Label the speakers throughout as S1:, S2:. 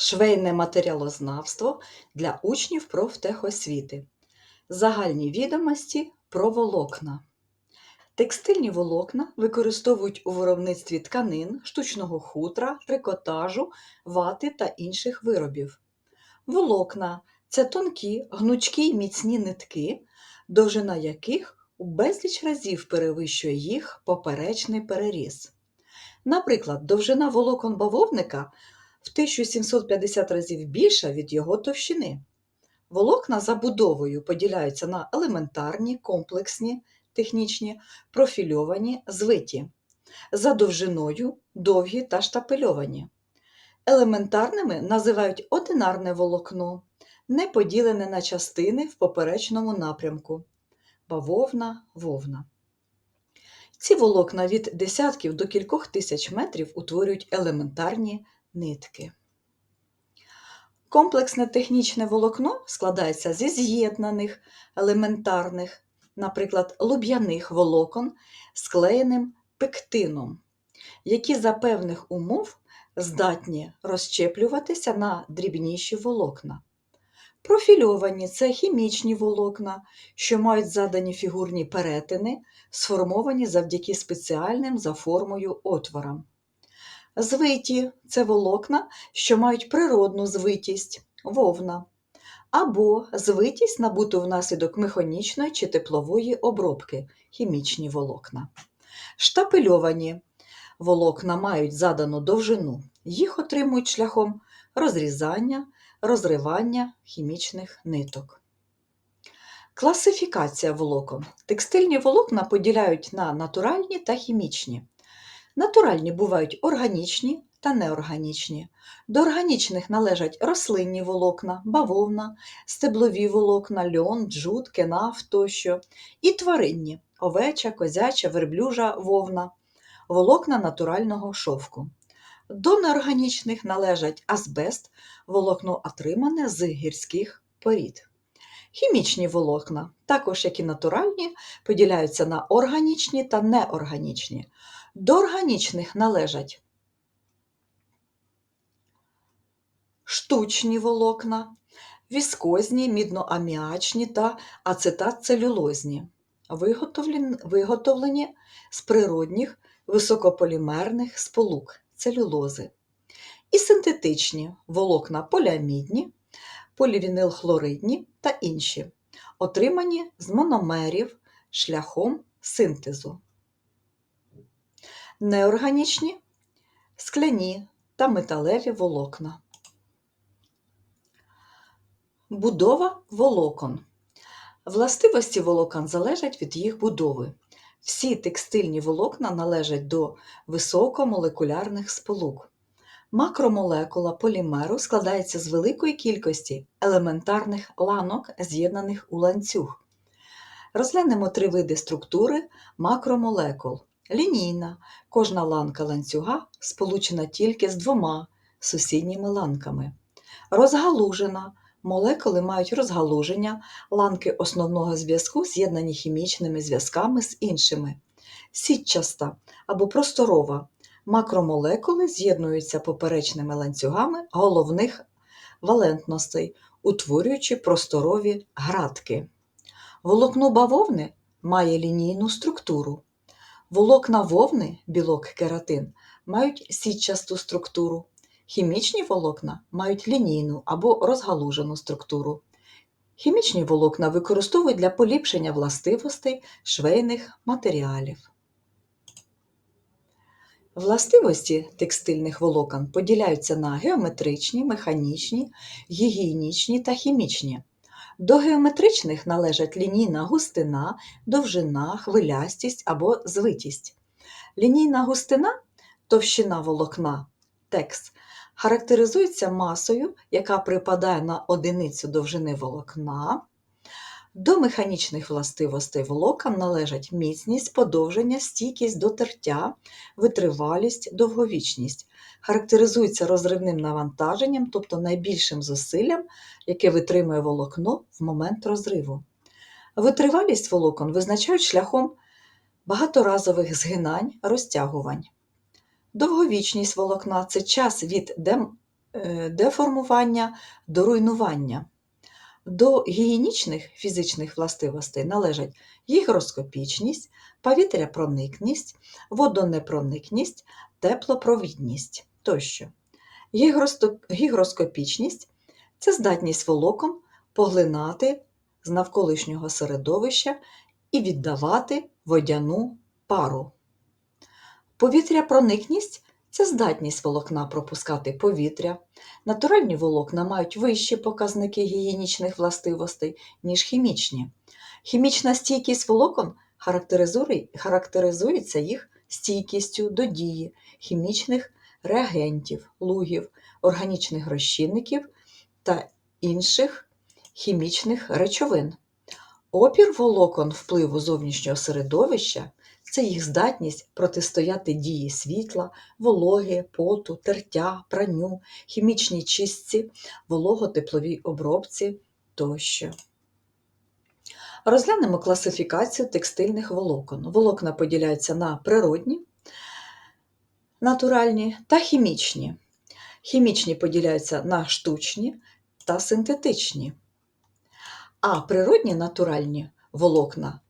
S1: Швейне матеріалознавство для учнів профтехосвіти. Загальні відомості про волокна. Текстильні волокна використовують у виробництві тканин, штучного хутра, трикотажу, вати та інших виробів. Волокна це тонкі, гнучкі й міцні нитки, довжина яких у безліч разів перевищує їх поперечний переріз. Наприклад, довжина волокон бавовника в 1750 разів більша від його товщини. Волокна за будовою поділяються на елементарні, комплексні, технічні, профільовані, звиті, за довжиною довгі та штапельовані. Елементарними називають одинарне волокно, не поділене на частини в поперечному напрямку бавовна, вовна. Ці волокна від десятків до кількох тисяч метрів утворюють елементарні нитки. Комплексне технічне волокно складається зі з'єднаних елементарних, наприклад, луб'яних волокон склеєним пектином, які за певних умов здатні розщеплюватися на дрібніші волокна. Профільовані це хімічні волокна, що мають задані фігурні перетини, сформовані завдяки спеціальним за формою отворам. Звиті це волокна, що мають природну звитість вовна, або звитість набуту внаслідок механічної чи теплової обробки хімічні волокна. Штапельовані волокна мають задану довжину, їх отримують шляхом розрізання, розривання хімічних ниток. Класифікація волокон. Текстильні волокна поділяють на натуральні та хімічні. Натуральні бувають органічні та неорганічні. До органічних належать рослинні волокна, бавовна, стеблові волокна, льон, джут, кенаф тощо, і тваринні овеча, козяча, верблюжа, вовна, волокна натурального шовку. До неорганічних належать азбест, волокно отримане з гірських порід. Хімічні волокна, також як і натуральні, поділяються на органічні та неорганічні. До органічних належать. Штучні волокна, віскозні, мідноаміачні та ацетатцелюлозні, виготовлені, з природних високополімерних сполук целюлози. І синтетичні волокна поліамідні, полівінилхлоридні та інші, отримані з мономерів шляхом синтезу неорганічні, скляні та металеві волокна. Будова волокон. Властивості волокон залежать від їх будови. Всі текстильні волокна належать до високомолекулярних сполук. Макромолекула полімеру складається з великої кількості елементарних ланок, з'єднаних у ланцюг. Розглянемо три види структури макромолекул. Лінійна. Кожна ланка ланцюга сполучена тільки з двома сусідніми ланками. Розгалужена. Молекули мають розгалуження, ланки основного зв'язку з'єднані хімічними зв'язками з іншими. Сітчаста або просторова. Макромолекули з'єднуються поперечними ланцюгами головних валентностей, утворюючи просторові градки. Волокно бавовни має лінійну структуру. Волокна вовни, білок кератин, мають сітчасту структуру. Хімічні волокна мають лінійну або розгалужену структуру. Хімічні волокна використовують для поліпшення властивостей швейних матеріалів. Властивості текстильних волокон поділяються на геометричні, механічні, гігієнічні та хімічні. До геометричних належать лінійна густина, довжина, хвилястість або звитість. Лінійна густина товщина волокна текс, характеризується масою, яка припадає на одиницю довжини волокна. До механічних властивостей волокон належать міцність, подовження, стійкість до тертя, витривалість, довговічність. Характеризується розривним навантаженням, тобто найбільшим зусиллям, яке витримує волокно в момент розриву. Витривалість волокон визначають шляхом багаторазових згинань, розтягувань. Довговічність волокна це час від е, деформування до руйнування. До гігієнічних фізичних властивостей належать гігроскопічність, повітряпроникність, водонепроникність, теплопровідність тощо. Гігроскопічність це здатність волокон поглинати з навколишнього середовища і віддавати водяну пару. Повітряпроникність це здатність волокна пропускати повітря. Натуральні волокна мають вищі показники гігієнічних властивостей, ніж хімічні. Хімічна стійкість волокон характеризується їх стійкістю до дії хімічних реагентів, лугів, органічних розчинників та інших хімічних речовин. Опір волокон впливу зовнішнього середовища це їх здатність протистояти дії світла, вологи, поту, тертя, пранню, хімічній чистці, волого-тепловій обробці тощо. Розглянемо класифікацію текстильних волокон. Волокна поділяються на природні, натуральні та хімічні. Хімічні поділяються на штучні та синтетичні. А природні натуральні волокна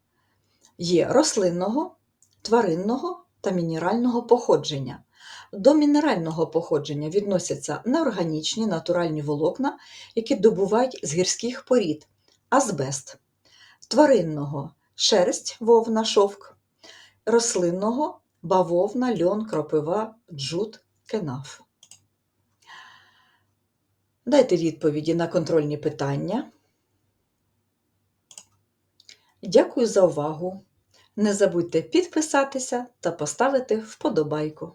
S1: є рослинного, тваринного та мінерального походження. До мінерального походження відносяться неорганічні натуральні волокна, які добувають з гірських порід, азбест, тваринного шерсть, вовна, шовк, рослинного бавовна, льон, кропива, джут, кенаф. Дайте відповіді на контрольні питання. Дякую за увагу! Не забудьте підписатися та поставити вподобайку.